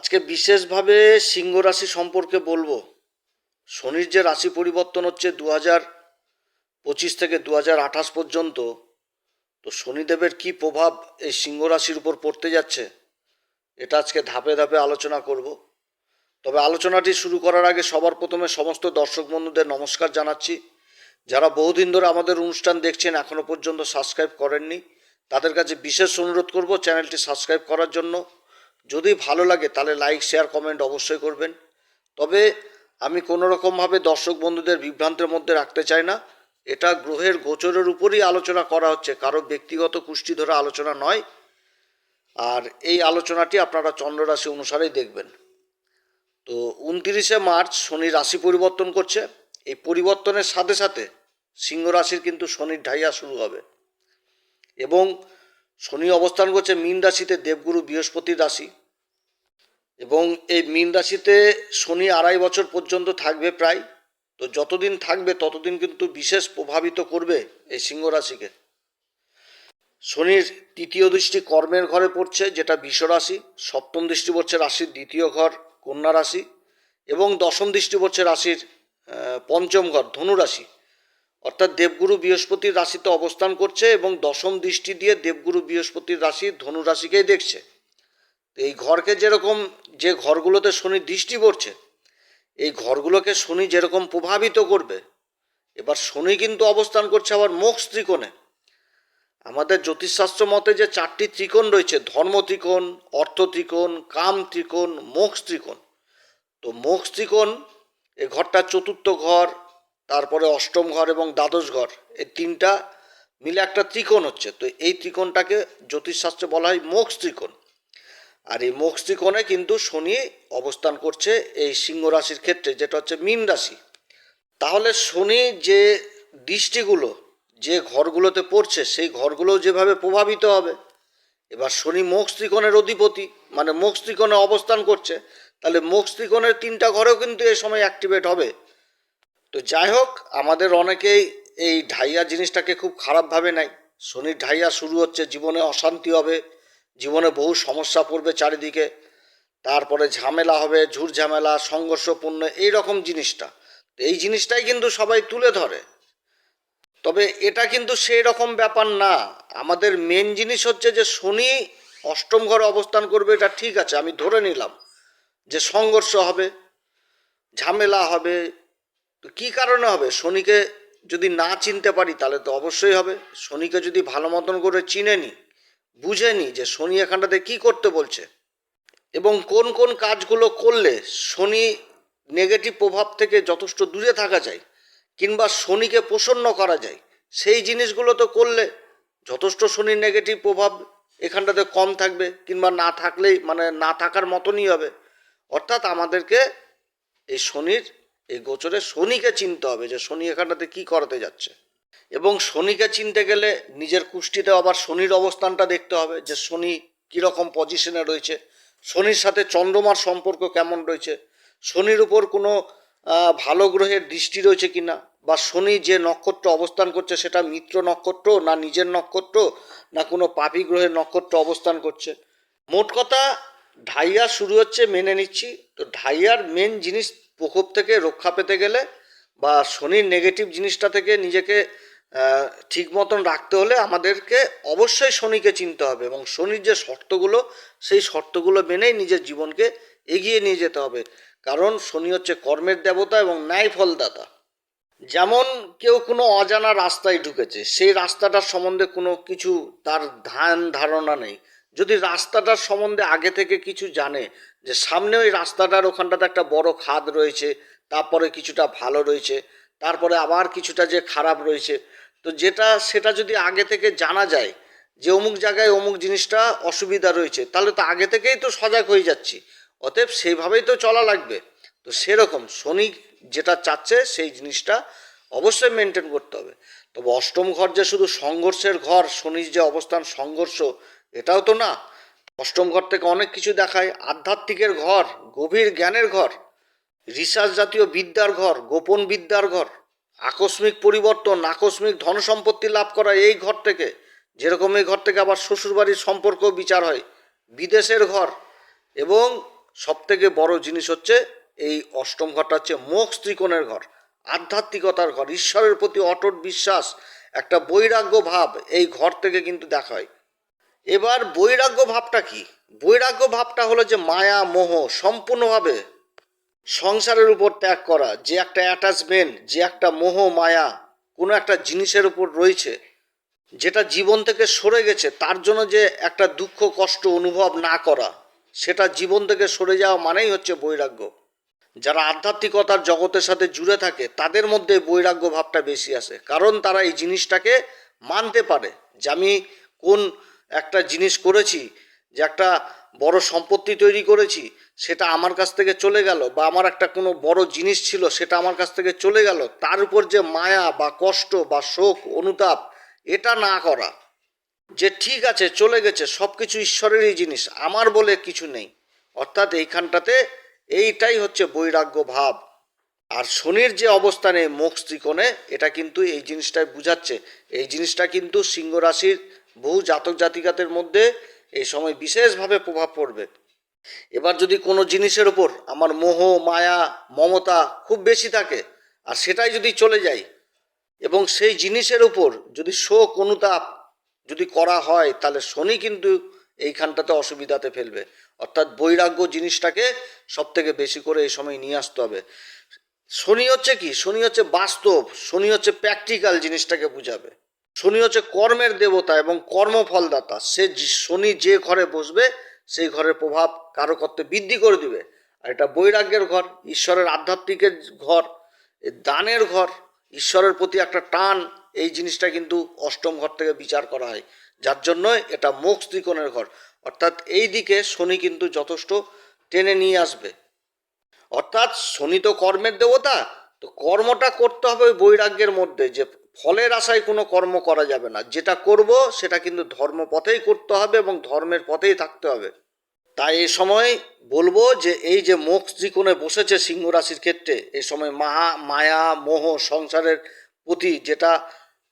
আজকে বিশেষভাবে সিংহ রাশি সম্পর্কে বলব। শনির যে রাশি পরিবর্তন হচ্ছে দু হাজার পঁচিশ থেকে দু হাজার আঠাশ পর্যন্ত, তো শনিদেবের কি প্রভাব এই সিংহ রাশির উপর পড়তে যাচ্ছে, এটা আজকে ধাপে ধাপে আলোচনা করব। তবে আলোচনাটি শুরু করার আগে সবার প্রথমে সমস্ত দর্শক বন্ধুদের নমস্কার জানাচ্ছি। যারা বহুদিন ধরে আমাদের অনুষ্ঠান দেখছেন এখনও পর্যন্ত সাবস্ক্রাইব করেননি, তাদের কাছে বিশেষ অনুরোধ করব চ্যানেলটি সাবস্ক্রাইব করার জন্য। যদি ভালো লাগে, তাহলে লাইক শেয়ার কমেন্ট অবশ্যই করবেন। তবে আমি কোনো রকমভাবে দর্শক বন্ধুদের বিভ্রান্তের মধ্যে রাখতে চাই না। এটা গ্রহের গোচরের উপরই আলোচনা করা হচ্ছে, কারও ব্যক্তিগত কুষ্টি ধরে আলোচনা নয়। আর এই আলোচনাটি আপনারা চন্দ্ররাশি অনুসারেই দেখবেন। তো উনতিরিশে মার্চ শনি রাশি পরিবর্তন করছে। এই পরিবর্তনের সাথে সাথে সিংহ রাশির কিন্তু শনির ঢাইয়া শুরু হবে। এবং শনি অবস্থান করছে মীন রাশিতে দেবগুরু বৃহস্পতির রাশি। এবং এই মীন রাশিতে শনি আড়াই বছর পর্যন্ত থাকবে প্রায়। তো যতদিন থাকবে, ততদিন কিন্তু বিশেষ প্রভাবিত করবে এই সিংহ রাশিকে। শনির তৃতীয় দৃষ্টি কর্মের ঘরে পড়ছে, যেটা রাশি। সপ্তম দৃষ্টি পড়ছে রাশির দ্বিতীয় ঘর, কন্যা রাশি। এবং দশম দৃষ্টি পড়ছে রাশির পঞ্চম ঘর, ধনু রাশি। অর্থাৎ দেবগুরু বৃহস্পতির রাশিতে অবস্থান করছে এবং দশম দৃষ্টি দিয়ে দেবগুরু বৃহস্পতির রাশি ধনু রাশিকেই দেখছে। এই ঘরকে যেরকম যে ঘরগুলোতে শনি দৃষ্টি পড়ছে, এই ঘরগুলোকে শনি যেরকম প্রভাবিত করবে, এবার শনি কিন্তু অবস্থান করছে আবার মোক্ষ ত্রিকোণে। আমাদের জ্যোতিষশাস্ত্র মতে যে চারটি ত্রিকোণ রয়েছে, ধর্ম ত্রিকোণ, অর্থ ত্রিকোণ, কাম ত্রিকোণ, মোক্ষ ত্রিকোণ। তো মোক্ষ ত্রিকোণ, এ ঘরটা চতুর্থ ঘর, তারপরে অষ্টম ঘর এবং দ্বাদশ ঘর, এই তিনটা মিলে একটা ত্রিকোণ হচ্ছে। তো এই ত্রিকোণটাকে জ্যোতিষশাস্ত্রে বলা হয় মোক্ষ ত্রিকোণ। আর এই মোক্ষ ত্রিকোণে কিন্তু শনি অবস্থান করছে এই সিংহ রাশির ক্ষেত্রে, যেটা হচ্ছে মীন রাশি। তাহলে শনি যে দৃষ্টিগুলো, যে ঘরগুলোতে পড়ছে, সেই ঘরগুলো যেভাবে প্রভাবিত হবে, এবার শনি ত্রিকোণের অধিপতি মানে ত্রিকোণে অবস্থান করছে, তাহলে মোক্ষ ত্রিকোণের তিনটা ঘরেও কিন্তু এ সময় অ্যাক্টিভেট হবে। তো যাই হোক, আমাদের অনেকেই এই ঢাইয়া জিনিসটাকে খুব খারাপভাবে নেয়। শনির ঢাইয়া শুরু হচ্ছে, জীবনে অশান্তি হবে জীবনে বহু সমস্যা পড়বে চারিদিকে। তারপরে ঝামেলা হবে ঝুট ঝামেলা, সংঘর্ষপূর্ণ রকম জিনিসটা। এই জিনিসটাই কিন্তু সবাই তুলে ধরে। তবে এটা কিন্তু সেই রকম ব্যাপার না। আমাদের মেন জিনিস হচ্ছে যে শনি অষ্টম ঘরে অবস্থান করবে, এটা ঠিক আছে, আমি ধরে নিলাম। যে সংঘর্ষ হবে, ঝামেলা হবে, তো কী কারণে হবে? শনিকে যদি না চিনতে পারি, তাহলে তো অবশ্যই হবে। শনিকে যদি ভালো মতন করে চিনে নি বুঝে নি যে শনি এখানটাতে কী করতে বলছে। এবং কোন কোন কাজগুলো করলে শনি নেগেটিভ প্রভাব থেকে যথেষ্ট দূরে থাকা যায় কিংবা শনিকে প্রসন্ন করা যায়, সেই জিনিসগুলো তো করলে যথেষ্ট শনির নেগেটিভ প্রভাব এখানটাতে কম থাকবে কিংবা না থাকলেই মানে না থাকার মতনই হবে। অর্থাৎ আমাদেরকে এই শনির, এই গোচরে শনিকে চিনতে হবে যে শনি এখানটাতে কি করাতে যাচ্ছে। এবং শনিকে চিনতে গেলে নিজের কুষ্টিতে আবার শনির অবস্থানটা দেখতে হবে যে শনি কীরকম পজিশনে রয়েছে, শনির সাথে চন্দ্রমার সম্পর্ক কেমন রয়েছে, শনির উপর কোনো ভালো গ্রহের দৃষ্টি রয়েছে কিনা, বা শনি যে নক্ষত্র অবস্থান করছে সেটা মিত্র নক্ষত্র না নিজের নক্ষত্র, না কোনো পাপী গ্রহের নক্ষত্র অবস্থান করছে। মোট কথা, ঢাইয়া শুরু হচ্ছে, মেনে নিচ্ছি। তো ঢাইয়ার মেন জিনিস প্রকোপ থেকে রক্ষা পেতে গেলে বা শনির নেগেটিভ জিনিসটা থেকে নিজেকে ঠিক মতন রাখতে হলে আমাদেরকে অবশ্যই শনিকে চিনতে হবে এবং শনির যে শর্তগুলো, সেই শর্তগুলো মেনেই নিজের জীবনকে এগিয়ে নিয়ে যেতে হবে। কারণ শনি হচ্ছে কর্মের দেবতা এবং ন্যায় ফলদাতা। যেমন কেউ কোনো অজানা রাস্তায় ঢুকেছে, সেই রাস্তাটার সম্বন্ধে কোনো কিছু তার ধ্যান ধারণা নেই। যদি রাস্তাটার সম্বন্ধে আগে থেকে কিছু জানে, যে সামনে ওই রাস্তাটার ওখানটাতে একটা বড় খাদ রয়েছে তারপরে কিছুটা ভালো রয়েছে, তারপরে আবার কিছুটা যে খারাপ রয়েছে। তো যেটা, সেটা যদি আগে থেকে জানা যায় যে অমুক জায়গায় অমুক জিনিসটা অসুবিধা রয়েছে, তাহলে তো আগে থেকেই তো সজাগ হয়ে যাচ্ছি। অতএব সেইভাবেই তো চলা লাগবে। তো সেরকম শনি যেটা চাচ্ছে, সেই জিনিসটা অবশ্যই মেনটেন করতে হবে। তবে অষ্টম ঘর যে শুধু সংঘর্ষের ঘর, শনির যে অবস্থান সংঘর্ষ, এটাও তো না। অষ্টম ঘর থেকে অনেক কিছু দেখায়। আধ্যাত্মিকের ঘর, গভীর জ্ঞানের ঘর রিসার্চ জাতীয় বিদ্যার ঘর, গোপন বিদ্যার ঘর, আকস্মিক পরিবর্তন, আকস্মিক ধন সম্পত্তি লাভ করা এই ঘর থেকে, যেরকম এই ঘর থেকে আবার শ্বশুরবাড়ির সম্পর্ক বিচার হয়, বিদেশের ঘর। এবং সবথেকে বড় জিনিস হচ্ছে এই অষ্টম ঘরটা হচ্ছে মোক্ষ ত্রিকোণের ঘর, আধ্যাত্মিকতার ঘর, ঈশ্বরের প্রতি অটট বিশ্বাস, একটা বৈরাগ্য ভাব এই ঘর থেকে কিন্তু দেখা এবার বৈরাগ্য ভাবটা কি? বৈরাগ্য ভাবটা হলো যে মায়া, মোহ সম্পূর্ণভাবে সংসারের উপর ত্যাগ করা, যে একটা অ্যাটাচমেন্ট যে একটা মোহ, মায়া, কোনো একটা জিনিসের উপর রয়েছে, যেটা জীবন থেকে সরে গেছে, তার জন্য যে একটা দুঃখ, কষ্ট, অনুভব না করা, সেটা জীবন থেকে সরে যাওয়া মানেই হচ্ছে বৈরাগ্য। যারা আধ্যাত্মিকতার জগতের সাথে জুড়ে থাকে, তাদের মধ্যে বৈরাগ্য ভাবটা বেশি আসে, কারণ তারা এই জিনিসটাকে মানতে পারে যে আমি কোন একটা জিনিস করেছি যে একটা বড় সম্পত্তি তৈরি করেছি, সেটা আমার কাছ থেকে চলে গেল বা আমার একটা কোনো বড় জিনিস ছিল, সেটা আমার কাছ থেকে চলে গেল, তার উপর যে মায়া বা কষ্ট বা শোক, অনুতাপ, এটা না করা, যে ঠিক আছে, চলে গেছে সব কিছু ঈশ্বরেরই জিনিস, আমার বলে কিছু নেই। অর্থাৎ এইখানটাতে এইটাই হচ্ছে বৈরাগ্য ভাব। আর শনির যে অবস্থানে মোক্ষ ত্রিকোণে, এটা কিন্তু এই জিনিসটাই বুঝাচ্ছে। এই জিনিসটা কিন্তু সিংহ রাশির বহু জাতক জাতিকাদের মধ্যে এই সময় বিশেষভাবে প্রভাব পড়বে। এবার যদি কোনো জিনিসের ওপর আমার মোহ, মায়া, মমতা খুব বেশি থাকে, আর সেটাই যদি চলে যায়, এবং সেই জিনিসের উপর যদি শোক, অনুতাপ যদি করা হয়, তাহলে শনি কিন্তু এইখানটাতে অসুবিধাতে ফেলবে। অর্থাৎ বৈরাগ্য জিনিসটাকে সব থেকে বেশি করে এই সময় নিয়ে আসতে হবে। শনি হচ্ছে কি? শনি হচ্ছে বাস্তব, শনি হচ্ছে প্র্যাকটিক্যাল জিনিসটাকে বুঝাবে। শনি হচ্ছে কর্মের দেবতা এবং কর্মফলদাতা। সে শনি যে ঘরে বসবে, সেই ঘরের প্রভাব কারও করতে বৃদ্ধি করে দিবে। আর এটা বৈরাগ্যের ঘর, ঈশ্বরের আধ্যাত্মিকের ঘর দানের ঘর। ঈশ্বরের প্রতি একটা টান, এই জিনিসটা কিন্তু অষ্টম ঘর থেকে বিচার করা হয়। যার জন্য এটা মোক্ষ ত্রিকোণের ঘর। অর্থাৎ এই দিকে শনি কিন্তু যথেষ্ট টেনে নিয়ে আসবে। অর্থাৎ শনি তো কর্মের দেবতা, তো কর্মটা করতে হবে বৈরাগ্যের মধ্যে যে ফলের আশায় কোনো কর্ম করা যাবে না। যেটা করব, সেটা কিন্তু ধর্ম পথেই করতে হবে এবং ধর্মের পথেই থাকতে হবে। তাই এই সময় বলব যে, এই যে মোক্ষ ত্রিকোণে বসেছে সিংহ রাশির ক্ষেত্রে এই সময় মায়া মায়া, মোহ সংসারের প্রতি যেটা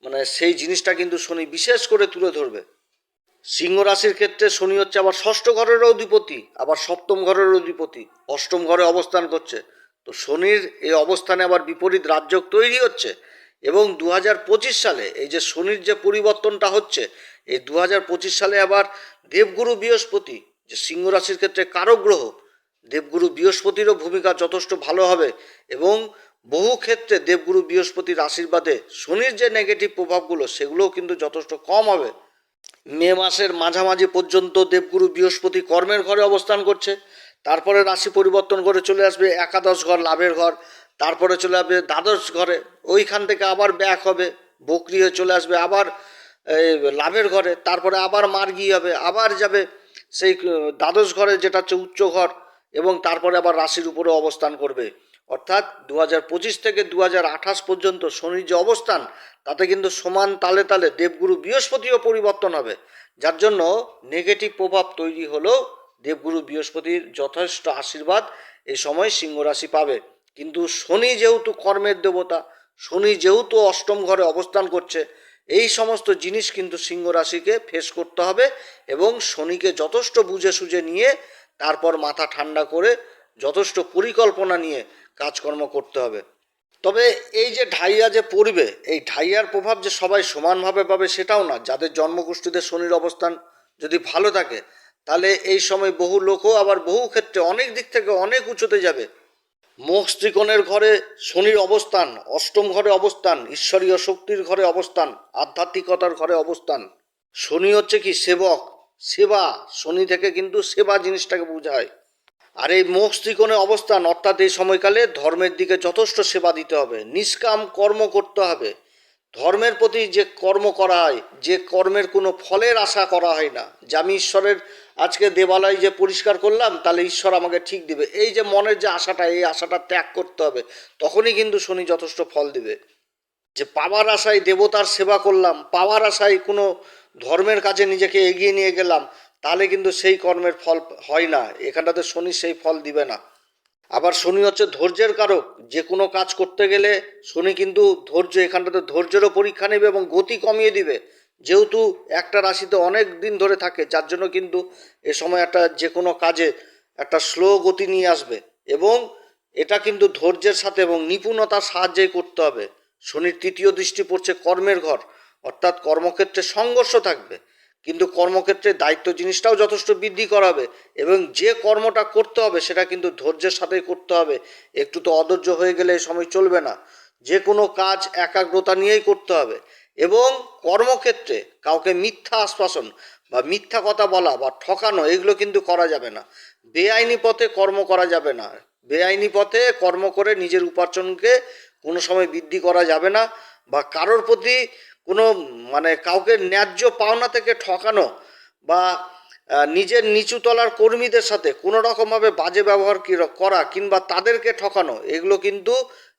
মানে সেই জিনিসটা কিন্তু শনি বিশেষ করে তুলে ধরবে। সিংহ রাশির ক্ষেত্রে শনি হচ্ছে আবার ষষ্ঠ ঘরের অধিপতি, আবার সপ্তম ঘরের অধিপতি, অষ্টম ঘরে অবস্থান করছে। তো শনির এই অবস্থানে আবার বিপরীত রাজ্য তৈরি হচ্ছে। এবং দু হাজার পঁচিশ সালে এই যে শনির যে পরিবর্তনটা হচ্ছে, এই দু হাজার পঁচিশ সালে আবার দেবগুরু বৃহস্পতি, যে সিংহ রাশির ক্ষেত্রে কারক গ্রহ, দেবগুরু বৃহস্পতিরও ভূমিকা যথেষ্ট ভালো হবে এবং বহু ক্ষেত্রে দেবগুরু বৃহস্পতির আশীর্বাদে শনির যে নেগেটিভ প্রভাবগুলো, সেগুলোও কিন্তু যথেষ্ট কম হবে। মে মাসের মাঝামাঝি পর্যন্ত দেবগুরু বৃহস্পতি কর্মের ঘরে অবস্থান করছে, তারপরে রাশি পরিবর্তন করে চলে আসবে একাদশ ঘর, লাভের ঘর তারপরে চলে আসবে দ্বাদশ ঘরে। ওইখান থেকে আবার ব্যাক হবে, বকরি হয়ে চলে আসবে আবার লাভের ঘরে। তারপরে আবার মার্গি হবে, আবার যাবে সেই দ্বাদশ ঘরে যেটা হচ্ছে উচ্চ ঘর এবং তারপরে আবার রাশির উপরে অবস্থান করবে। অর্থাৎ দু হাজার পঁচিশ থেকে দু হাজার আঠাশ পর্যন্ত শনির যে অবস্থান, তাতে কিন্তু সমান তালে তালে দেবগুরু বৃহস্পতিও পরিবর্তন হবে। যার জন্য নেগেটিভ প্রভাব তৈরি হলেও দেবগুরু বৃহস্পতির যথেষ্ট আশীর্বাদ এই সময় সিংহ রাশি পাবে। কিন্তু শনি যেহেতু কর্মের দেবতা, শনি যেহেতু অষ্টম ঘরে অবস্থান করছে, এই সমস্ত জিনিস কিন্তু সিংহ রাশিকে ফেস করতে হবে এবং শনিকে যথেষ্ট বুঝে সুঝে নিয়ে তারপর মাথা ঠান্ডা করে যথেষ্ট পরিকল্পনা নিয়ে কাজকর্ম করতে হবে। তবে এই যে ঢাইয়া যে পড়বে, এই ঢাইয়ার প্রভাব যে সবাই সমানভাবে পাবে সেটাও না। যাদের জন্মকুষ্ঠিতে শনির অবস্থান যদি ভালো থাকে, তাহলে এই সময় বহু লোকও আবার বহু ক্ষেত্রে অনেক দিক থেকে অনেক উঁচুতে যাবে। মোক্ষ ত্রিকোণের ঘরে শনির অবস্থান, অষ্টম ঘরে অবস্থান, ঈশ্বরীয় শক্তির ঘরে অবস্থান, আধ্যাত্মিকতার ঘরে অবস্থান। শনি হচ্ছে কি সেবক, সেবা। শনি থেকে কিন্তু সেবা জিনিসটাকে বোঝায়। আর এই মোক্ষ ত্রিকোণে অবস্থান, অর্থাৎ এই সময়কালে ধর্মের দিকে যথেষ্ট সেবা দিতে হবে, নিষ্কাম কর্ম করতে হবে। ধর্মের প্রতি যে কর্ম করা হয়, যে কর্মের কোনো ফলের আশা করা হয় না, যে আমি ঈশ্বরের আজকে দেবালয় যে পরিষ্কার করলাম, তাহলে ঈশ্বর আমাকে ঠিক দিবে। এই যে মনের যে আশাটা, এই আশাটা ত্যাগ করতে হবে, তখনই কিন্তু শনি যথেষ্ট ফল দিবে। যে পাওয়ার আশায় দেবতার সেবা করলাম, পাওয়ার আশায় কোনো ধর্মের কাছে নিজেকে এগিয়ে নিয়ে গেলাম, তাহলে কিন্তু সেই কর্মের ফল হয় না। এখানটাতে শনি সেই ফল দিবে না। আবার শনি হচ্ছে ধৈর্যের কারক। যে কোনো কাজ করতে গেলে শনি কিন্তু ধৈর্য, এখানটাতে ধৈর্যেরও পরীক্ষা নেবে এবং গতি কমিয়ে দিবে। যেহেতু একটা রাশিতে অনেক দিন ধরে থাকে, যার জন্য কিন্তু এ সময় একটা যে কোনো কাজে একটা স্লো গতি নিয়ে আসবে এবং এটা কিন্তু ধৈর্যের সাথে এবং নিপুণতার সাহায্যেই করতে হবে। শনির তৃতীয় দৃষ্টি পড়ছে কর্মের ঘর, অর্থাৎ কর্মক্ষেত্রে সংঘর্ষ থাকবে। কিন্তু কর্মক্ষেত্রে দায়িত্ব জিনিসটাও যথেষ্ট বৃদ্ধি করাবে এবং যে কর্মটা করতে হবে সেটা কিন্তু ধৈর্যের সাথেই করতে হবে। একটু তো অধৈর্য হয়ে গেলে এই সময় চলবে না। যে কোনো কাজ একাগ্রতা নিয়েই করতে হবে। এবং কর্মক্ষেত্রে কাউকে মিথ্যা আশ্বাসন বা মিথ্যা কথা বলা বা ঠকানো, এগুলো কিন্তু করা যাবে না। বেআইনি পথে কর্ম করা যাবে না। বেআইনি পথে কর্ম করে নিজের উপার্জনকে কোনো সময় বৃদ্ধি করা যাবে না বা কারোর প্রতি কোনো মানে কাউকে ন্যায্য পাওনা থেকে ঠকানো বা নিজের নিচু তলার কর্মীদের সাথে কোনো রকমভাবে বাজে ব্যবহার করা কিংবা তাদেরকে ঠকানো, এগুলো কিন্তু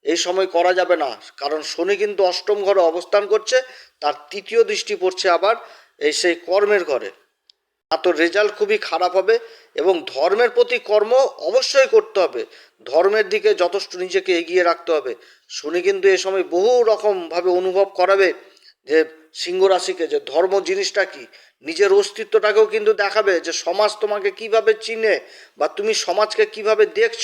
এই সময় করা যাবে না। কারণ শনি কিন্তু অষ্টম ঘরে অবস্থান করছে, তার তৃতীয় দৃষ্টি পড়ছে আবার এই সেই কর্মের ঘরে। তো রেজাল্ট খুবই খারাপ হবে এবং ধর্মের প্রতি কর্ম অবশ্যই করতে হবে। ধর্মের দিকে যথেষ্ট নিজেকে এগিয়ে রাখতে হবে। শনি কিন্তু এ সময় বহু রকমভাবে অনুভব করাবে যে সিংহ রাশিকে, যে ধর্ম জিনিসটা কি নিজের অস্তিত্বটাকেও কিন্তু দেখাবে যে সমাজ তোমাকে কীভাবে চিনে বা তুমি সমাজকে কীভাবে দেখছ,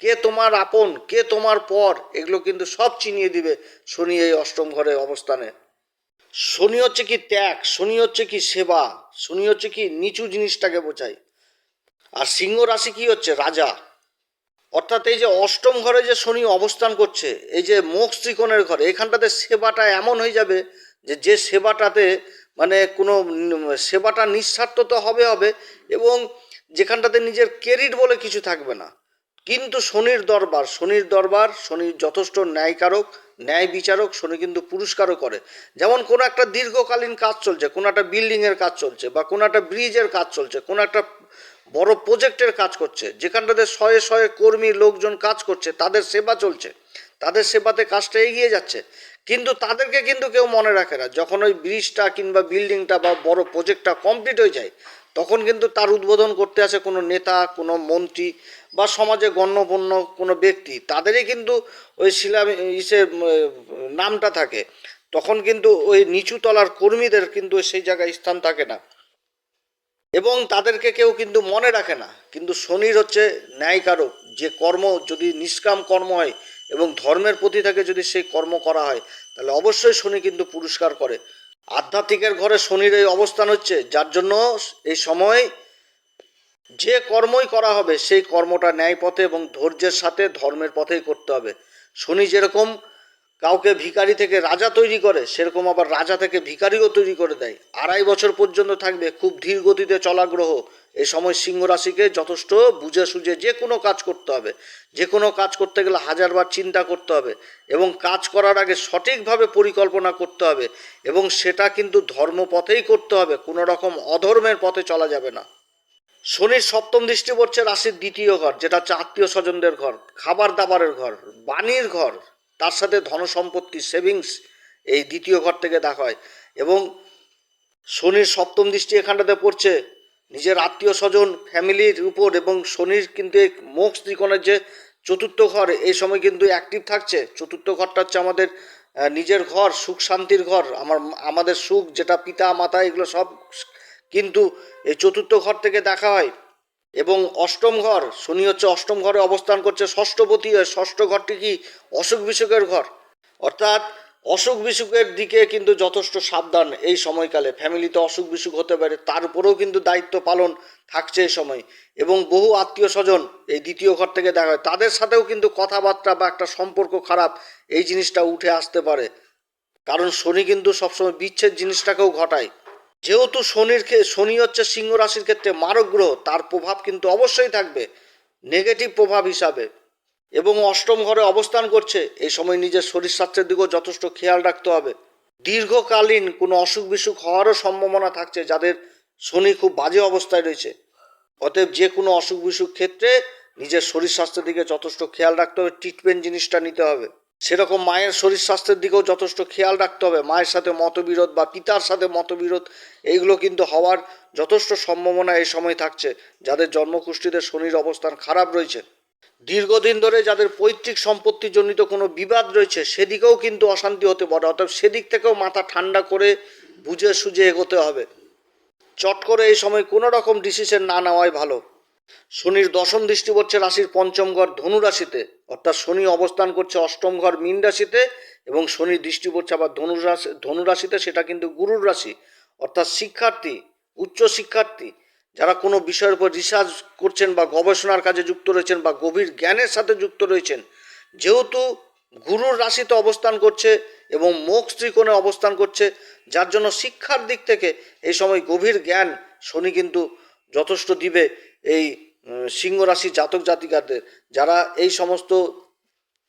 কে তোমার আপন, কে তোমার পর, এগুলো কিন্তু সব চিনিয়ে দিবে শনি এই অষ্টম ঘরে অবস্থানে। শনি হচ্ছে কি ত্যাগ, শনি হচ্ছে কি সেবা, শনি হচ্ছে কি নিচু জিনিসটাকে বোঝায়। আর সিংহ রাশি কি হচ্ছে? রাজা। অর্থাৎ এই যে অষ্টম ঘরে যে শনি অবস্থান করছে, এই যে মোক্ষ ত্রিকোণের ঘরে, এখানটাতে সেবাটা এমন হয়ে যাবে যে যে সেবাটাতে মানে কোনো সেবাটা নিঃস্বার্থ তো হবে হবে এবং যেখানটাতে নিজের ক্রেডিট বলে কিছু থাকবে না। কিন্তু শনির দরবার শনির দরবার, শনির যথেষ্ট ন্যায়কারক, ন্যায় বিচারক, শনি কিন্তু পুরস্কারও করে। যেমন কোনো একটা দীর্ঘকালীন কাজ চলছে, কোনো একটা বিল্ডিংয়ের কাজ চলছে বা কোনো একটা ব্রিজের কাজ চলছে, কোনো একটা বড় প্রজেক্টের কাজ করছে, যেখানটাতে শয়ে শয়ে কর্মী, লোকজন কাজ করছে, তাদের সেবা চলছে, তাদের সেবাতে কাজটা এগিয়ে যাচ্ছে। কিন্তু তাদেরকে কিন্তু কেউ মনে রাখে না। যখন ওই ব্রিজটা কিংবা বিল্ডিংটা বা বড় প্রজেক্টটা কমপ্লিট হয়ে যায়, তখন কিন্তু তার উদ্বোধন করতে আসে কোনো নেতা, কোনো মন্ত্রী বা সমাজে গণ্যপণ্য কোনো ব্যক্তি। তাদেরই কিন্তু ওই শিলা ইসে নামটা থাকে। তখন কিন্তু ওই নিচু তলার কর্মীদের কিন্তু সেই জায়গায় স্থান থাকে না। এবং তাদেরকে কেউ কিন্তু মনে রাখে না। কিন্তু শনির হচ্ছে ন্যায়কারক। যে কর্ম, যদি নিষ্কাম কর্ম হয় এবং ধর্মের প্রতি থেকে যদি সেই কর্ম করা হয়, তাহলে অবশ্যই শনি কিন্তু পুরস্কার করে। আধ্যাত্মিকের ঘরে শনির এই অবস্থান হচ্ছে, যার জন্য এই সময় যে কর্মই করা হবে, সেই কর্মটা ন্যায় পথে এবং ধৈর্যের সাথে ধর্মের পথেই করতে হবে। শনি যেরকম কাউকে ভিখারি থেকে রাজা তৈরি করে, সেরকম আবার রাজা থেকে ভিখারিও তৈরি করে দেয়। আড়াই বছর পর্যন্ত থাকবে, খুব ধীর গতিতে চলা গ্রহ। এই সময় সিংহ রাশিকে যথেষ্ট বুঝে সুঝে যে কোনো কাজ করতে হবে। যে কোনো কাজ করতে গেলে হাজারবার চিন্তা করতে হবে এবং কাজ করার আগে সঠিকভাবে পরিকল্পনা করতে হবে এবং সেটা কিন্তু ধর্মপথেই করতে হবে, কোনো রকম অধর্মের পথে চলা যাবে না। শনির সপ্তম দৃষ্টি পড়ছে রাশির দ্বিতীয় ঘর, যেটা হচ্ছে আত্মীয় স্বজনদের ঘর খাবার দাবারের ঘর, বাণীর ঘর, তার সাথে ধন সম্পত্তি, সেভিংস এই দ্বিতীয় ঘর থেকে দেখা হয়। এবং শনির সপ্তম দৃষ্টি এখানটাতে পড়ছে নিজের আত্মীয় স্বজন, ফ্যামিলির উপর এবং শনির কিন্তু এই মোক্ষ ত্রিকোণের যে চতুর্থ ঘর, এই সময় কিন্তু অ্যাক্টিভ থাকছে। চতুর্থ ঘরটা হচ্ছে আমাদের নিজের ঘর, সুখ শান্তির ঘর। আমার আমাদের সুখ, যেটা পিতা, মাতা, এগুলো সব কিন্তু এই চতুর্থ ঘর থেকে দেখা হয়। এবং অষ্টম ঘর, শনি হচ্ছে অষ্টম ঘরে অবস্থান করছে ষষ্ঠপতি ষষ্ঠ ঘরটি কি? অসুখ বিসুখের ঘর। অর্থাৎ অসুখ বিসুখের দিকে কিন্তু যথেষ্ট সাবধান এই সময়কালে। ফ্যামিলিতে অসুখ বিসুখ হতে পারে, তার উপরেও কিন্তু দায়িত্ব পালন থাকছে এই সময়। এবং বহু আত্মীয় স্বজন এই দ্বিতীয় ঘর থেকে দেখা হয়, তাদের সাথেও কিন্তু কথাবার্তা বা একটা সম্পর্ক খারাপ এই জিনিসটা উঠে আসতে পারে। কারণ শনি কিন্তু সবসময় বিচ্ছেদ জিনিসটাকেও ঘটায়। যেহেতু শনির শনি হচ্ছে সিংহ রাশির ক্ষেত্রে মারক গ্রহ, তার প্রভাব কিন্তু অবশ্যই থাকবে। নেগেটিভ প্রভাব হিসাবে। এবং অষ্টম ঘরে অবস্থান করছে। এই সময় নিজের শরীর স্বাস্থ্যের দিকেও যথেষ্ট খেয়াল রাখতে হবে। দীর্ঘকালীন কোনো অসুখ বিসুখ হওয়ারও সম্ভাবনা থাকছে, যাদের শনি খুব বাজে অবস্থায় রয়েছে। অতএব যে কোনো অসুখ বিসুখ ক্ষেত্রে নিজের শরীর স্বাস্থ্যের দিকে যথেষ্ট খেয়াল রাখতে হবে ট্রিটমেন্ট জিনিসটা নিতে হবে। সেরকম মায়ের শরীর স্বাস্থ্যের দিকেও যথেষ্ট খেয়াল রাখতে হবে। মায়ের সাথে মতবিরোধ বা পিতার সাথে মতবিরোধ, এইগুলো কিন্তু হওয়ার যথেষ্ট সম্ভাবনা এই সময় থাকছে, যাদের জন্মকুষ্ঠিতে শনির অবস্থান খারাপ রয়েছে। দীর্ঘদিন ধরে যাদের পৈতৃক সম্পত্তিজনিত কোনো বিবাদ রয়েছে, সেদিকেও কিন্তু অশান্তি হতে পারে। অর্থাৎ সেদিক থেকেও মাথা ঠান্ডা করে বুঝে সুঝে এগোতে হবে। চট করে এই সময় কোনো রকম ডিসিশন না নেওয়াই ভালো। শনির দশম দৃষ্টি পড়ছে রাশির পঞ্চম ঘর ধনু রাশিতে। অর্থাৎ শনি অবস্থান করছে অষ্টম ঘর মীন রাশিতে এবং শনির দৃষ্টি পড়ছে আবার ধনু রাশি সেটা কিন্তু গুরুর রাশি। অর্থাৎ শিক্ষার্থী, উচ্চ শিক্ষার্থী যারা কোনো বিষয়ের উপর রিসার্চ করছেন বা গবেষণার কাজে যুক্ত রয়েছেন বা গভীর জ্ঞানের সাথে যুক্ত রয়েছেন, যেহেতু গুরুর রাশিতে অবস্থান করছে এবং মোক্ষ ত্রিকোণে অবস্থান করছে, যার জন্য শিক্ষার দিক থেকে এই সময় গভীর জ্ঞান শনি কিন্তু যথেষ্ট দিবে এই সিংহ রাশি জাতক জাতিকাদের, যারা এই সমস্ত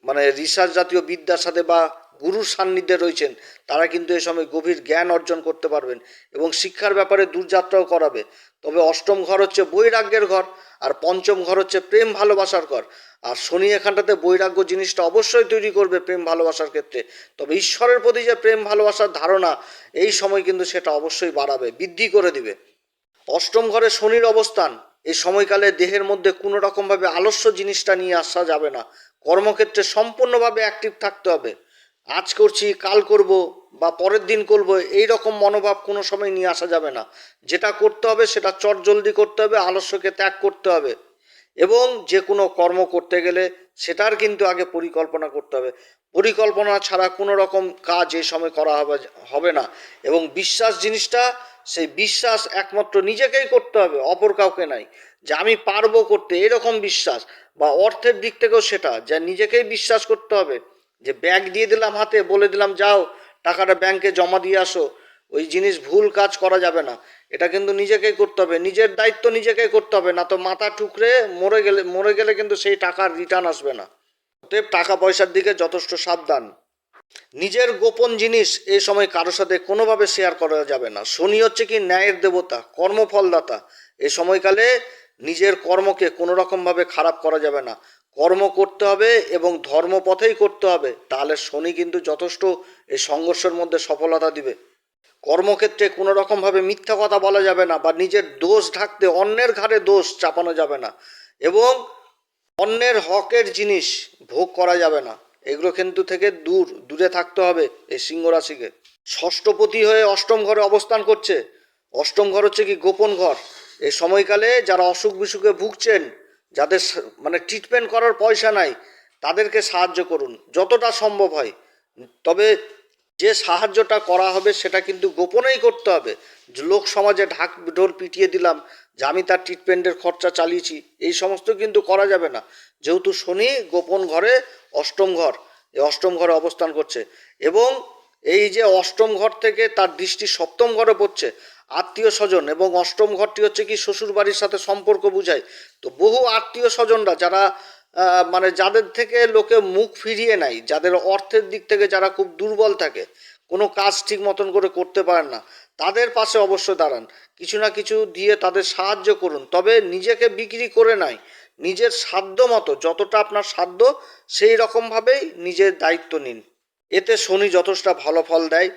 মানে রিসার্চ জাতীয় বিদ্যার সাথে বা গুরুর সান্নিধ্যে রয়েছেন, তারা কিন্তু এই সময় গভীর জ্ঞান অর্জন করতে পারবেন এবং শিক্ষার ব্যাপারে দূরযাত্রাও করাবে। তবে অষ্টম ঘর হচ্ছে বৈরাগ্যের ঘর, আর পঞ্চম ঘর হচ্ছে প্রেম ভালোবাসার ঘর। আর শনি এখানটাতে বৈরাগ্য জিনিসটা অবশ্যই তৈরি করবে প্রেম ভালোবাসার ক্ষেত্রে। তবে ঈশ্বরের প্রতি যে প্রেম ভালোবাসার ধারণা, এই সময় কিন্তু সেটা অবশ্যই বাড়াবে, বৃদ্ধি করে দিবে। অষ্টম ঘরে শনির অবস্থান, এই সময়কালে দেহের মধ্যে কোনো রকমভাবে আলস্য জিনিসটা নিয়ে আসা যাবে না। কর্মক্ষেত্রে সম্পূর্ণভাবে অ্যাক্টিভ থাকতে হবে। আজ করছি, কাল করব বা পরের দিন করব, এই রকম মনোভাব কোনো সময় নিয়ে আসা যাবে না। যেটা করতে হবে সেটা চট জলদি করতে হবে, আলস্যকে ত্যাগ করতে হবে। এবং যে কোনো কর্ম করতে গেলে সেটার কিন্তু আগে পরিকল্পনা করতে হবে। পরিকল্পনা ছাড়া কোনো রকম কাজ এই সময় করা হবে হবে না। এবং বিশ্বাস জিনিসটা, সেই বিশ্বাস একমাত্র নিজেকেই করতে হবে, অপর কাউকে নাই। যে আমি পারব করতে, এরকম বিশ্বাস বা অর্থের দিক থেকেও সেটা, যে নিজেকেই বিশ্বাস করতে হবে। যে ব্যাগ দিয়ে দিলাম হাতে, বলে দিলাম, যাও, টাকাটা ব্যাংকে জমা দিয়ে আসো। ওই জিনিস ভুল কাজ করা যাবে না। এটা কিন্তু নিজেকেই করতে হবে। নিজের দায়িত্ব নিজেকেই করতে হবে। না তো মাথা ঠুকরে মরে গেলে মরে গেলে কিন্তু সেই টাকার রিটার্ন আসবে না। অতএব টাকা পয়সার দিকে যথেষ্ট সাবধান। নিজের গোপন জিনিস এই সময় কারোর সাথে কোনোভাবে শেয়ার করা যাবে না। শনি হচ্ছে কি ন্যায়ের দেবতা, কর্মফলদাতা। এই সময়কালে নিজের কর্মকে কোনো রকমভাবে খারাপ করা যাবে না। কর্ম করতে হবে এবং ধর্মপথেই করতে হবে, তাহলে শনি কিন্তু যথেষ্ট এই সংঘর্ষের মধ্যে সফলতা দিবে। কর্মক্ষেত্রে কোনো রকমভাবে মিথ্যা কথা বলা যাবে না বা নিজের দোষ ঢাকতে অন্যের ঘাড়ে দোষ চাপানো যাবে না এবং অন্যের হকের জিনিস ভোগ করা যাবে না। এগুলো কিন্তু থেকে দূর, দূরে থাকতে হবে এই সিংহ রাশিকে। ষষ্ঠপতি হয়ে অষ্টম ঘরে অবস্থান করছে। অষ্টম ঘর হচ্ছে কি গোপন ঘর। এই সময়কালে যারা অসুখ বিসুখে ভুগছেন যাদের মানে ট্রিটমেন্ট করার পয়সা নাই, তাদেরকে সাহায্য করুন, যতটা সম্ভব হয়। তবে যে সাহায্যটা করা হবে, সেটা কিন্তু গোপনেই করতে হবে। লোক সমাজে ঢাক ঢোল পিটিয়ে দিলাম যে আমি তার ট্রিটমেন্টের খরচা চালিয়েছি, এই সমস্ত কিন্তু করা যাবে না। যেহেতু শনি গোপন ঘরে অষ্টম ঘর, এই অষ্টম ঘরে অবস্থান করছে। এবং এই যে অষ্টম ঘর থেকে তার দৃষ্টি সপ্তম ঘরে পড়ছে আত্মীয় স্বজন এবং অষ্টম ঘরটি হচ্ছে কি শ্বশুর বাড়ির সাথে সম্পর্ক বুঝায়। তো বহু আত্মীয় স্বজনরা যারা মানে যাদের থেকে লোকে মুখ ফিরিয়ে নেয়, যাদের অর্থের দিক থেকে যারা খুব দুর্বল থাকে, কোনো কাজ ঠিক মতন করে করতে পারেন না, তাদের পাশে অবশ্যই দাঁড়ান। কিছু না কিছু দিয়ে তাদের সাহায্য করুন। তবে নিজেকে বিক্রি করে নাই। নিজের সাধ্য মতো যতটা আপনার সাধ্য, সেই রকমভাবেই নিজের দায়িত্ব নিন। এতে শনি যথেষ্ট ভালো ফল দেয়।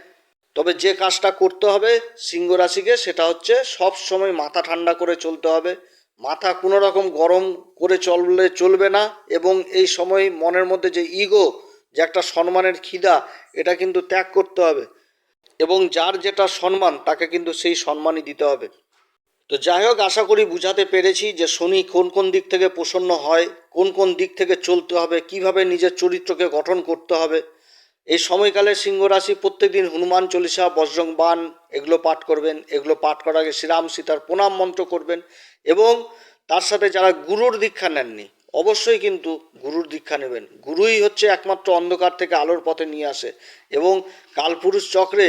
তবে যে কাজটা করতে হবে সিংহ রাশিকে সেটা হচ্ছে সব সময় মাথা ঠান্ডা করে চলতে হবে। মাথা কোনো রকম গরম করে চললে চলবে না এবং এই সময় মনের মধ্যে যে ইগো যে একটা সম্মানের খিদা, এটা কিন্তু ত্যাগ করতে হবে এবং যার যেটা সম্মান, তাকে কিন্তু সেই সম্মানই দিতে হবে। তো যাই হোক, আশা করি বুঝাতে পেরেছি যে শনি কোন কোন দিক থেকে প্রসন্ন হয়, কোন কোন দিক থেকে চলতে হবে, কীভাবে নিজের চরিত্রকে গঠন করতে হবে। এই সময়কালে সিংহ রাশি প্রত্যেকদিন হনুমান চল্লিশা বজ্রং বান এগুলো পাঠ করবেন। এগুলো পাঠ করার আগে শ্রীরাম সীতার প্রণাম মন্ত্র করবেন এবং তার সাথে যারা গুরুর দীক্ষা নেননি, অবশ্যই কিন্তু গুরুর দীক্ষা নেবেন। গুরুই হচ্ছে একমাত্র অন্ধকার থেকে আলোর পথে নিয়ে আসে এবং কালপুরুষ চক্রে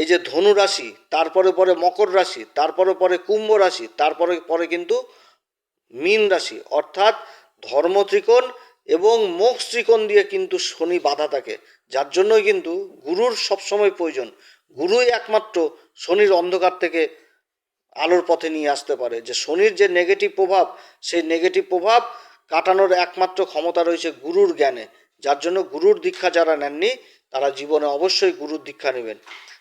এই যে ধনু রাশি তারপরে পরে মকর রাশি তারপরে পরে কুম্ভ রাশি তারপরে পরে কিন্তু মীন রাশি, অর্থাৎ ধর্ম ত্রিকোণ এবং মোক্ষ ত্রিকোণ দিয়ে কিন্তু শনি বাধা থাকে। যার জন্যই কিন্তু গুরুর সবসময় প্রয়োজন। গুরুই একমাত্র শনির অন্ধকার থেকে আলোর পথে নিয়ে আসতে পারে। যে শনির যে নেগেটিভ প্রভাব, সেই নেগেটিভ প্রভাব কাটানোর একমাত্র ক্ষমতা রয়েছে গুরুর জ্ঞানে। যার জন্য গুরুর দীক্ষা যারা নেননি, তারা জীবনে অবশ্যই গুরুর দীক্ষা নেবেন।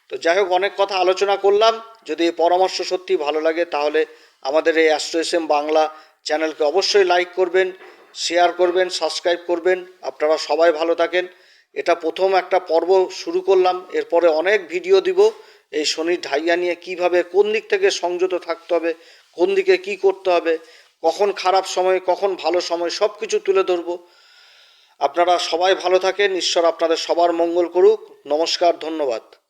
তো যাই হোক, অনেক কথা আলোচনা করলাম। যদি এই পরামর্শ সত্যি ভালো লাগে, তাহলে আমাদের এই অ্যাস্ট্রো বাংলা চ্যানেলকে অবশ্যই লাইক করবেন শেয়ার করবেন সাবস্ক্রাইব করবেন। আপনারা সবাই ভালো থাকেন। এটা প্রথম একটা পর্ব শুরু করলাম, এরপরে অনেক ভিডিও দিব, এই শনির ঢাইয়া নিয়ে কীভাবে কোন দিক থেকে সংযত থাকতে হবে, কোন দিকে কি করতে হবে, কখন খারাপ সময়, কখন ভালো সময় সব কিছু তুলে ধরব। আপনারা সবাই ভালো থাকেন, ঈশ্বর আপনাদের সবার মঙ্গল করুক। নমস্কার, ধন্যবাদ।